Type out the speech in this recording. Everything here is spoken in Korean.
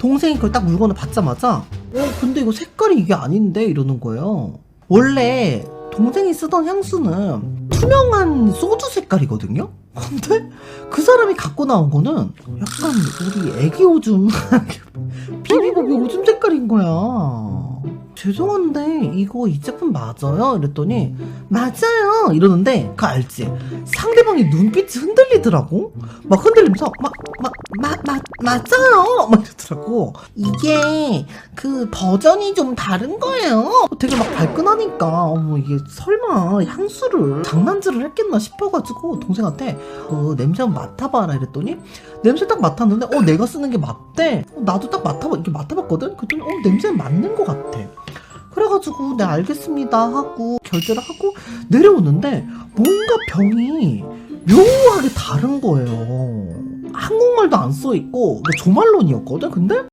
동생이 그걸 딱 물건을 받자마자 어 근데 이거 색깔이 이게 아닌데 이러는 거예요. 원래 동생이 쓰던 향수는 투명한 소주 색깔이거든요. 근데 그 사람이 갖고 나온 거는 약간 우리 애기 오줌 비비고비 오줌 색깔인 거야. 죄송한데 이거 이 제품 맞아요? 이랬더니 맞아요 이러는데 그 알지? 상대방이 눈빛이 흔들리더라고. 막 흔들리면서 막막막 맞아요 막 이러더라고. 이게 그 버전이 좀 다른 거예요. 되게 막 발끈하니까 어머 이게 향수를 장난질을 했겠나 싶어가지고 동생한테 그 냄새 한번 맡아봐라 이랬더니 냄새 딱 맡았는데 어 내가 쓰는 게 맞대. 어, 나도 딱 맡아봐 이렇게 맡아봤거든. 그랬더니 어 냄새 맞는 것 같아. 그래가지고 네 알겠습니다 하고 결제를 하고 내려오는데 뭔가 병이 묘하게 다른 거예요. 한국말도 안 써 있고 조말론이었거든. 근데